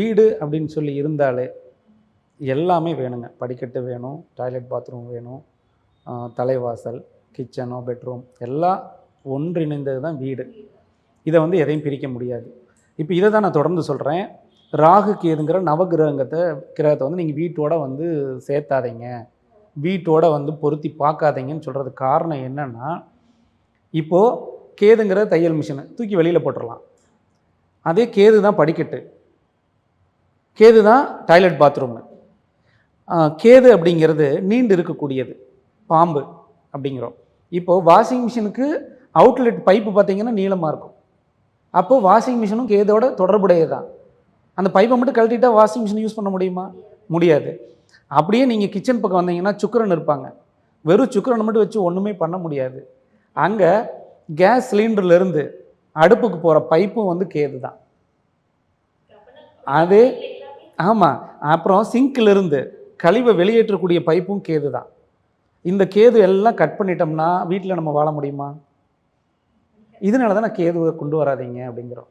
வீடு அப்படின்னு சொல்லி இருந்தாலே எல்லாமே வேணுங்க. படிக்கட்டு வேணும் டாய்லெட் பாத்ரூம் வேணும் தலைவாசல் கிச்சனோ பெட்ரூம் எல்லாம் ஒன்றிணைந்தது தான் வீடு. இதை வந்து எதையும் பிரிக்க முடியாது. இப்போ இதை தான் நான் தொடர்ந்து சொல்கிறேன் ராகு கேதுங்கிற நவகிரகத்தை கிரகத்தை வந்து நீங்கள் வீட்டோட வந்து சேர்த்தாதீங்க. வீட்டோட வந்து பொருத்தி பார்க்காதீங்கன்னு சொல்கிறதுக்கு காரணம் என்னென்னா இப்போது கேதுங்கிற தையல் மிஷினை தூக்கி வெளியில் போட்டுடலாம் அதே கேது தான் படிக்கட்டு. கேது தான் டாய்லெட் பாத்ரூமு கேது அப்படிங்கிறது நீண்டு இருக்கக்கூடியது. பாம்பு அப்படிங்கிறோம். இப்போது வாஷிங் மிஷினுக்கு அவுட்லெட் பைப்பு பார்த்தீங்கன்னா நீளமாக இருக்கும். அப்போது வாஷிங் மிஷினும் கேதோட தொடர்புடையது? தான் அந்த பைப்பை மட்டும் கழட்டிட்டா வாஷிங் மிஷின் யூஸ் பண்ண முடியுமா? முடியாது. அப்படியே நீங்கள் கிச்சன் பக்கம் வந்தீங்கன்னா சுக்கரன் இருப்பாங்க. வெறும் சுக்கரனை மட்டும் வச்சு ஒன்றுமே பண்ண முடியாது. அங்கே கேஸ் சிலிண்டர்லேருந்து அடுப்புக்கு போகிற பைப்பும் வந்து கேது தான் அது ஆமாம் அப்புறம் சிங்க்லேருந்து கழிவை வெளியேற்றக்கூடிய பைப்பும் கேது தான். இந்த கேது எல்லாம் கட் பண்ணிட்டோம்னா வீட்டில் நம்ம வாழ முடியுமா? இதனால தான் நான் கேதுவை கொண்டு வராதீங்க அப்படிங்கிறோம்.